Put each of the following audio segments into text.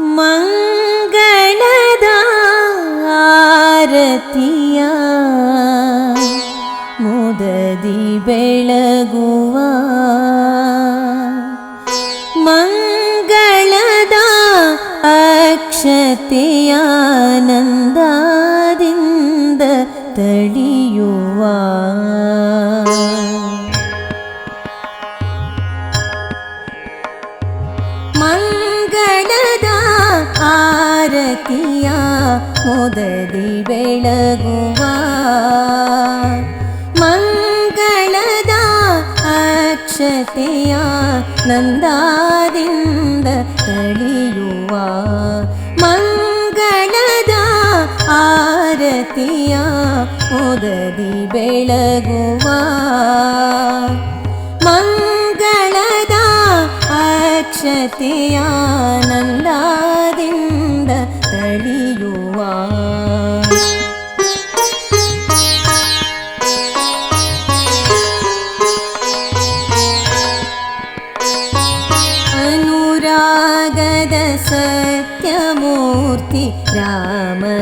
മംഗളദാരതിയ. മുദതി വേള മുതതി വെളകുവ. മംഗളദ അക്ഷതയ നന്ദാദിന്ദ തെളിയുവ മംഗളദ ആരതിയ മുതതി വെളകുവ. മംഗളദ അക്ഷതയാനന്ദ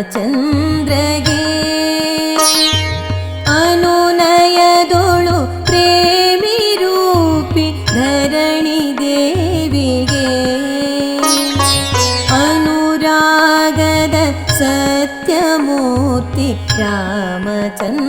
ರಾಮಚಂದ್ರಗೆ ಅನುನಯದೊಳು ಪ್ರೇಮಿ ರೂಪಿ ಧರಣಿ ದೇವಿಗೆ ಅನುರಾಗದ ಸತ್ಯಮೂರ್ತಿ ರಾಮಚಂದ್ರಗೆ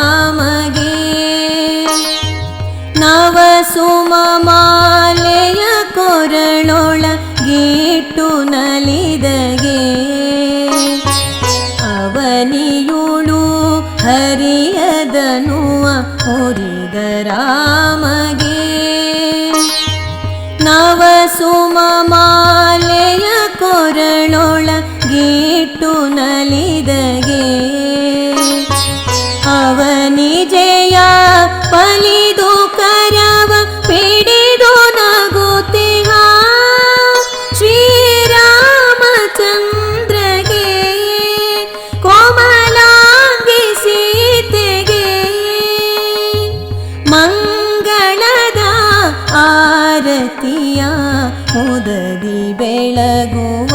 ಬೆಳಗುವ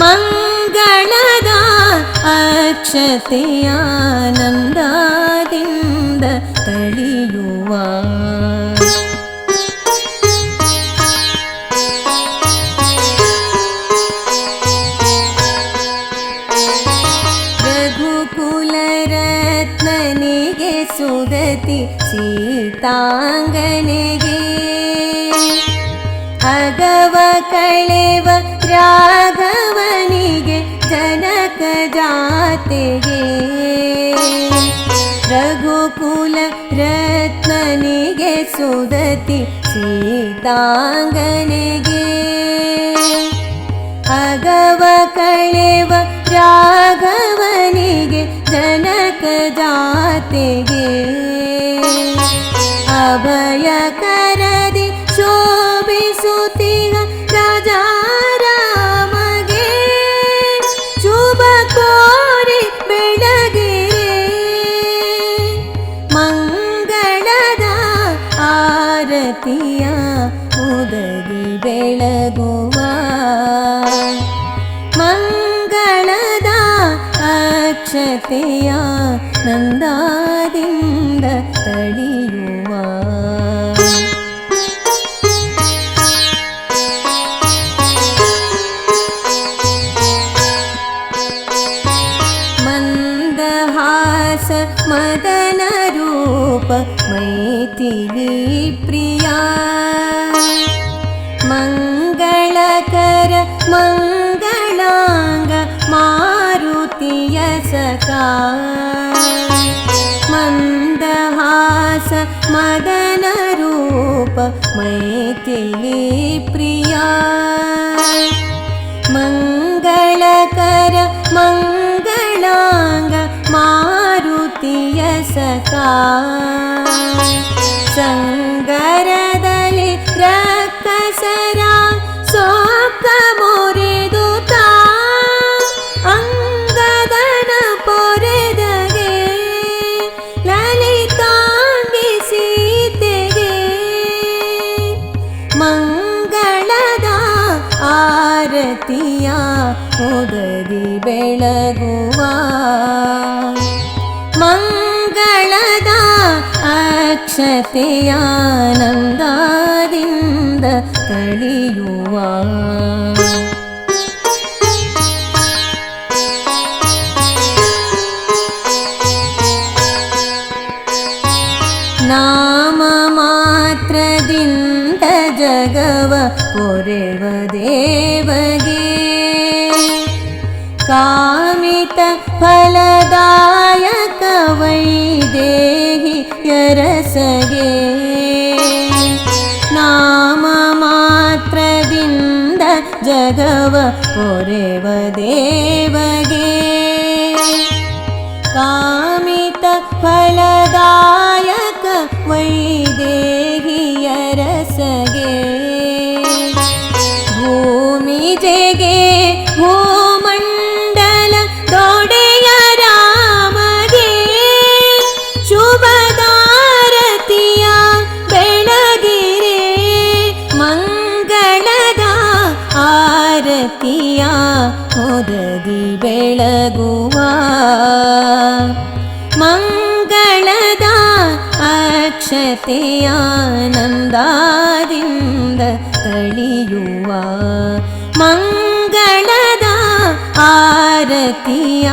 ಮಂಗಳದ ಅಕ್ಷತೆಯಾನಂದದಿಂದ ತಳಿಯುವ. ರಘುಕುಲರತ್ನನಿಗೆ ಸುದತಿ ಸೀತಾಂಗನೆಗೆ ಅಗವ ಕಳೆವ ರಾಘವನಿಗೆ ಜನಕ ಜಾತೆಗೆ ರಘುಕುಲ ರತ್ನನಿಗೆ ಸುದತಿ ಸೀತಾಂಗನೆಗೆ ಅಗವ ಕಳೆವ ರಾಘವನಿಗೆ ಜನಕ ಜಾತೆಗೆ ಅಭಯ ಕರದಿ ദേശത്തെയ നന്ദാതിന്ത തടിയുവ. മന്ദഹാസ മദനരൂപ മൈഥിലി പ്രിയ. മംഗളകര മംഗളാ मन्दहास मदनरूप मैथिली प्रिया मङ्गलकर मङ्गलाङ्ग मारुतिय सका मङ्गलाङ्गर ಆರತಿಯ ಉದರಿ ಬೆಳಗುವ ಮಂಗಳದ ಅಕ್ಷತೆಯಾನಂದದಿಂದ ಕಳಿಯುವ ನಾಮ ಮಾತ್ರದಿಂದ ಜಗವ ಪೊರೆವ कामि त फलदाय देहि यरसगे। हे नामत्र बन्द जगव पुरेव देवगे। कामि त फलदाय क्व ಬೆಳಗುವ ಮಂಗಳದ ಅಕ್ಷತೆಯಾನಂದದಿಂದ ತಳಿಯುವ ಮಂಗಳದ ಆರತಿಯ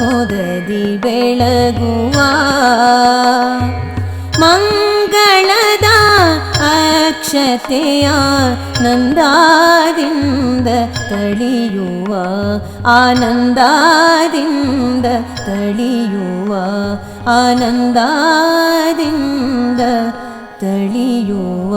ಮುದದಿ ಬೆಳಗುವ ಮಂಗಳದ ആകാശത്തെയാ നന്ദാതിന്ദ തളിയുവ ആനന്ദാതിന്ദ തളിയുവ ആനന്ദാതിന്ദ തളിയുവ.